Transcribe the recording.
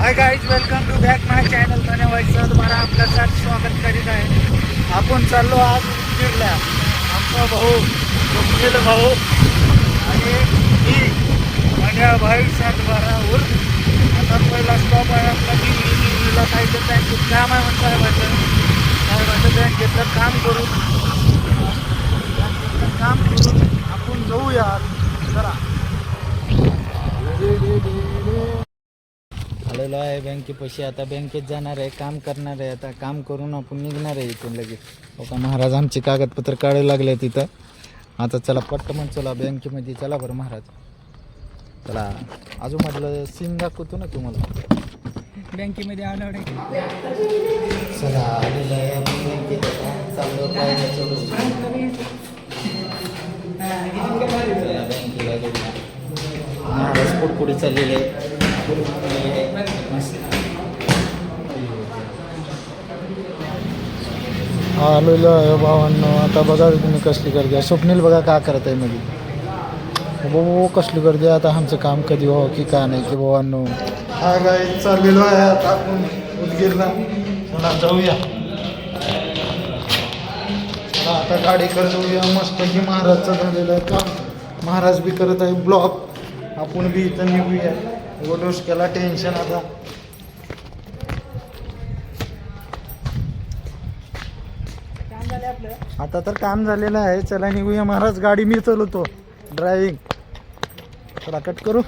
Hi guys welcome to back my channel धन्यवाद तुम्हाला आपल्या साथ स्वागत करीत आहे. आपण चाललो आज उदगीरला आमचा भाऊ स्वप्नील भाऊ आणि मी माझ्या भाई सातबारा उर्फ आता पहिला स्टॉप आहे आपला दिल्ली दिल्लीला काहीतरी बँकेत काम आहे म्हणून साहेबाचं साहेबाचं बँकेतलं काम करून बँकेतलं काम करून आपण जाऊया जरा आलेलो आहे बँके पैसे आता बँकेत जाणार आहे काम करणार आहे. आता काम करून आपण निघणार आहे इथून लगेच. हो का महाराज आमचे कागदपत्र काढायला लागले तिथं आता चला पट्ट मग चला बँकेमध्ये चला बरं महाराज. चला अजून म्हटलं सीन दाखवतो ना तुम्हाला. बँकेमध्ये आलं चला आलेलं आहे आपण बँकेत. चाललो बँकेला गेलो. महाराज पुढपुढे चाललेले आहे. पुढपुढे आहे. आलेलो आहे भावांनो. आता बघा तुम्ही कसली गर्दी आहे. स्वप्नील बघा का करत आहे मध्ये. बाबा कसली गर्दी आहे. आता आमचं काम कधी व्हावं की का नाही की भावांनो. हा गाय चाललेलो आहे आता आपण उदगीरला. चला जाऊया. आता गाडी जाऊया. मस्त की महाराजचं झालेलं आहे काम. महाराज बी करत आहे ब्लॉक. आपण बी इथं निघूया. गोडोस केला टेन्शन आता. आता तर काम झालेलं आहे. चला निघूया. महाराज गाडी मी चालवतो. ड्रायव्हिंग चला कट करू.